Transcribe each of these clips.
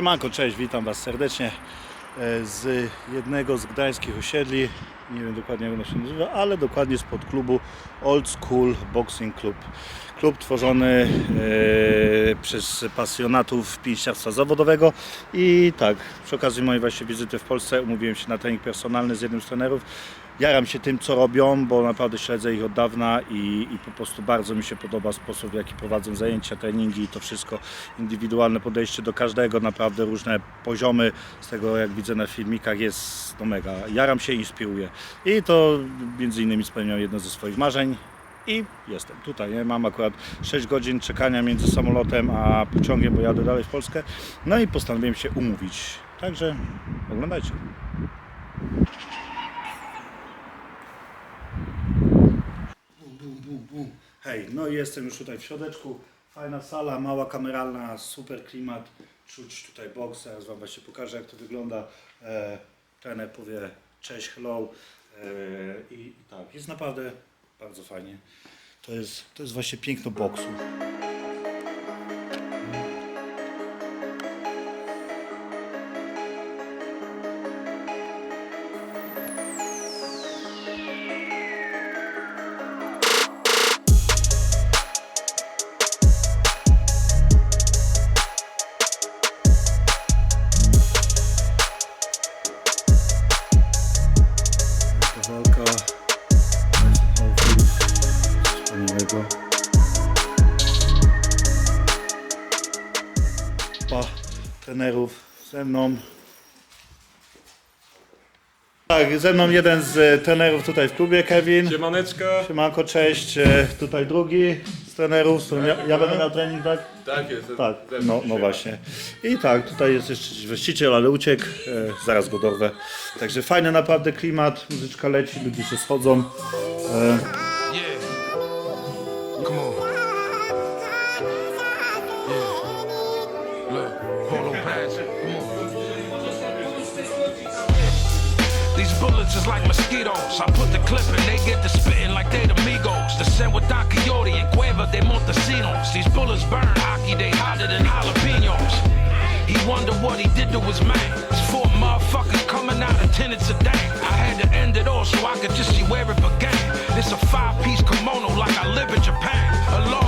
Siemanko, cześć, witam Was serdecznie e, z jednego z gdańskich osiedli. Nie wiem dokładnie jak ono się nazywa, ale dokładnie spod klubu Old School Boxing Club. Klub tworzony e, przez pasjonatów pięściarstwa zawodowego i tak, przy okazji mojej właśnie wizyty w Polsce umówiłem się na trening personalny z jednym z trenerów. Jaram się tym, co robią, bo naprawdę śledzę ich od dawna i, i po prostu bardzo mi się podoba sposób, w jaki prowadzą zajęcia, treningi i to wszystko. Indywidualne podejście do każdego, naprawdę różne poziomy. Z tego, jak widzę na filmikach, jest no mega. Jaram się, inspiruję. I to między innymi spełniam jedno ze swoich marzeń. I jestem tutaj. Nie? Mam akurat 6 godzin czekania między samolotem a pociągiem, bo jadę dalej w Polskę. No i postanowiłem się umówić. Także oglądajcie. Hej, no i jestem już tutaj w środeczku. Fajna sala, mała kameralna, super klimat. Czuć tutaj boks, zaraz Wam właśnie pokażę jak to wygląda. E, trener powie cześć, hello. E, i, tak, jest naprawdę bardzo fajnie. To jest, to jest właśnie piękno boksu. Pa trenerów ze mną. Tak, ze mną jeden z e, trenerów tutaj w klubie, Kevin. Siemaneczka. Siemanko, cześć. E, Tutaj drugi z trenerów, z którym ja, ja będę miał trening, tak? Tak jest. Tak, ze mną no, no dzisiaj. właśnie. I tak, tutaj jest jeszcze właściciel, ale uciekł, e, zaraz go dorwę. Także fajny naprawdę klimat, muzyczka leci, ludzie się schodzą. E, On, pass. These bullets is like mosquitoes. I put the clip and they get to spitting like they the Migos. The same with Don Quixote and Cueva de Montesinos. These bullets burn hockey, they hotter than jalapenos. He wonder what he did to his man. It's four motherfuckers coming out of tenants a day. I had to end it all so I could just see where it began. It's a five-piece kimono like I live in Japan.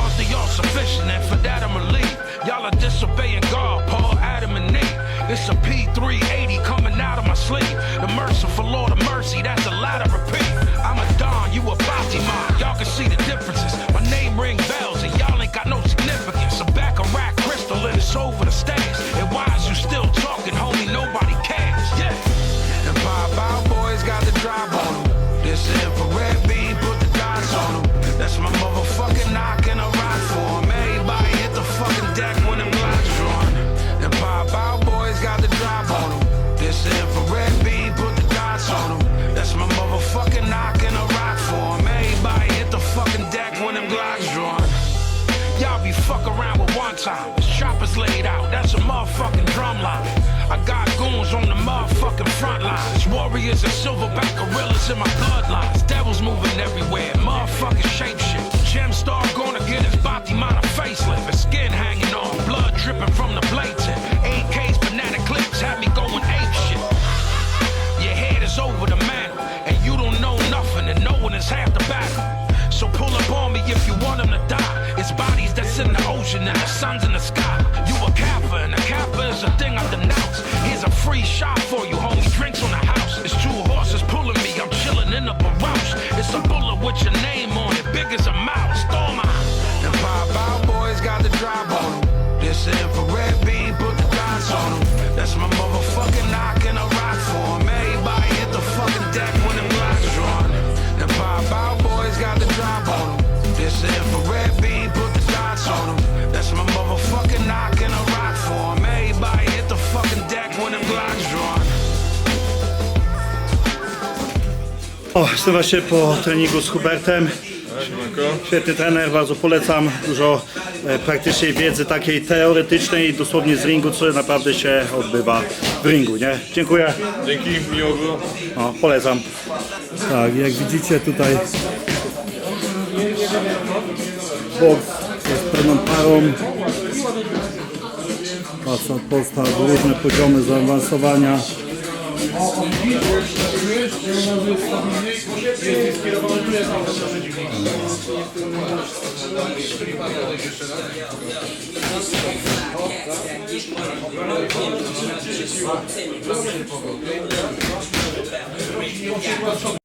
Motherfucking drum line. I got goons on the motherfucking front lines. Warriors and silverback gorillas in my bloodlines. Devils moving everywhere, motherfucking shape shit. Gem Star gonna get his body mind a facelift. His skin hanging off, blood dripping from the blade tip. AKs, banana clips, had me going ape shit. Your head is over the mantle, and you don't know nothing, and knowing is half the battle. So pull up on me if you want him to die. It's bodies that's in the ocean and the sun's in the sky. Shot for you. O, jestem właśnie po treningu z Hubertem. Świetny trener, bardzo polecam. Dużo e, praktycznej wiedzy takiej teoretycznej, dosłownie z ringu, co naprawdę się odbywa w ringu, nie? Dziękuję. Dzięki, miło było. No, polecam. Tak, jak widzicie tutaj boks jest pełną parą. Passat postaw, różne poziomy zaawansowania. Jeszcze Proszę,